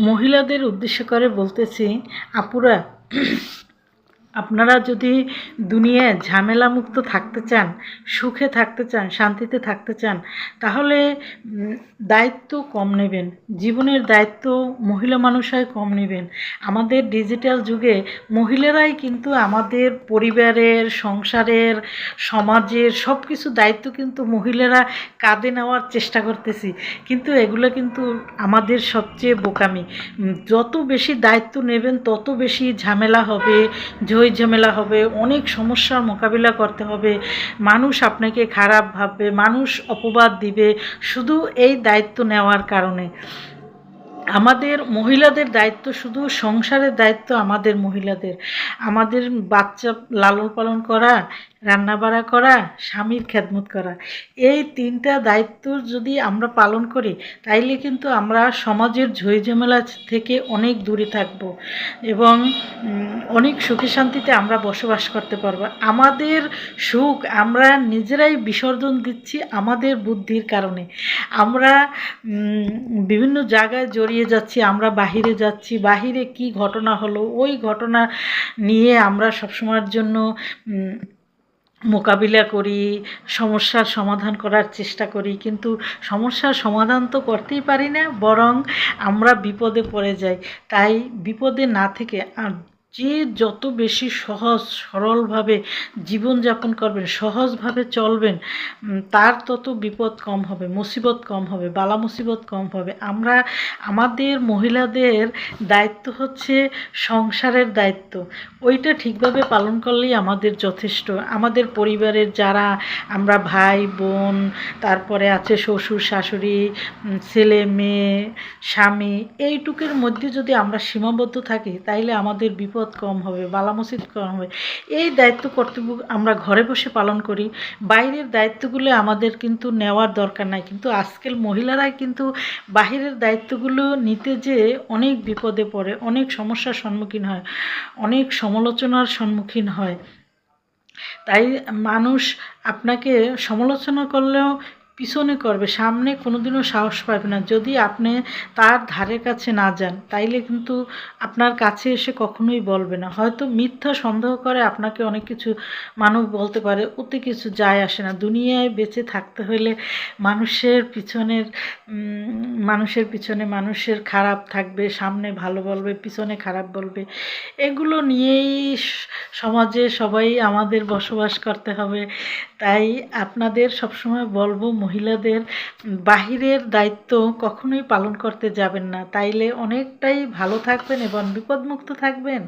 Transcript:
মহিলাদের উদ্দেশ্য করে বলতেছি আপুরা আপনারা যদি দুনিয়ায় ঝামেলামুক্ত থাকতে চান, সুখে থাকতে চান, শান্তিতে থাকতে চান, তাহলে দায়িত্ব কম নেবেন। জীবনের দায়িত্ব মহিলা মানুষরাই কম নেবেন। আমাদের ডিজিটাল যুগে মহিলারাই কিন্তু আমাদের পরিবারের, সংসারের, সমাজের সব কিছু দায়িত্ব কিন্তু মহিলারা কাঁধে নেওয়ার চেষ্টা করতেছি। কিন্তু এগুলো কিন্তু আমাদের সবচেয়ে বোকামি। যত বেশি দায়িত্ব নেবেন, তত বেশি ঝামেলা হবে ঝই ঝামেলা হবে, অনেক সমস্যার মোকাবিলা করতে হবে, মানুষ আপনাকে খারাপ ভাববে, মানুষ অপবাদ দিবে, শুধু এই দায়িত্ব নেওয়ার কারণে। আমাদের মহিলাদের দায়িত্ব শুধু সংসারের দায়িত্ব আমাদের মহিলাদের। আমাদের বাচ্চা লালন পালন করা রান্নাবাড়া করা, স্বামীর খেদমত করা। এই তিনটা দায়িত্ব যদি আমরা পালন করি, তাইলে কিন্তু আমরা সমাজের ঝই ঝামেলা থেকে অনেক দূরে থাকব এবং অনেক সুখে শান্তিতে আমরা বসবাস করতে পারব। আমাদের সুখ আমরা নিজেরাই বিসর্জন দিচ্ছি আমাদের বুদ্ধির কারণে। আমরা বিভিন্ন জায়গায় জড়িয়ে যাচ্ছি, আমরা বাহিরে যাচ্ছি, বাহিরে কি ঘটনা হলো, ওই ঘটনা নিয়ে আমরা সবসময়ের জন্য মোকাবিলা করি, সমস্যার সমাধান করার চেষ্টা করি, কিন্তু সমস্যার সমাধান তো করতেই পারি না, বরং আমরা বিপদে পড়ে যাই। তাই বিপদে না থেকে যে যত বেশি সহজ, সরলভাবে জীবনযাপন করবেন, সহজভাবে চলবেন তার তত বিপদ কম হবে, মুসিবত কম হবে, বালা মুসিবত কম হবে। আমরা, আমাদের মহিলাদের দায়িত্ব হচ্ছে সংসারের দায়িত্ব। ওইটা ঠিকভাবে পালন করলেই আমাদের যথেষ্ট। আমাদের পরিবারের যারা, আমরা ভাই, বোন, তারপরে আছে শ্বশুর, শাশুড়ি ছেলে, মেয়ে, স্বামী, এইটুকের মধ্যে যদি আমরা সীমাবদ্ধ থাকি, তাইলে আমাদের বিপদ কম হবে বালা মুসিবত কম হবে। এই দায়িত্ব কর্তব্য আমরা ঘরে বসে পালন করি। বাইরের দায়িত্বগুলো আমাদের কিন্তু নেওয়ার দরকার নাই। কিন্তু আজকাল মহিলারাই কিন্তু বাহিরের দায়িত্বগুলো নিতে যেয়ে অনেক বিপদে পড়ে, অনেক সমস্যার সম্মুখীন হয়, অনেক সমালোচনার সম্মুখীন হয়। তাই মানুষ আপনাকে সমালোচনা করলেও পিছনে করবে, সামনে কোনোদিনও সাহস পাবে না। যদি আপনি তার ধারে কাছে না যান, তাইলে কিন্তু আপনার কাছে এসে কখনোই বলবে না। হয়তো মিথ্যা সন্দেহ করে আপনাকে অনেক কিছু মানুষ বলতে পারে, ওতে কিছু যায় আসে না। দুনিয়ায় বেঁচে থাকতে হলে মানুষের পিছনের মানুষের পিছনে মানুষের খারাপ থাকবে, সামনে ভালো বলবে, পিছনে খারাপ বলবে। এগুলো নিয়েই সমাজে সবাই আমাদের বসবাস করতে হবে। তাই আপনাদের সবসময় বলব মহিলাদের বাহিরের দায়িত্ব কখনোই পালন করতে যাবেন না। তাইলে অনেকটাই ভালো থাকবেন এবং বিপদমুক্ত থাকবেন।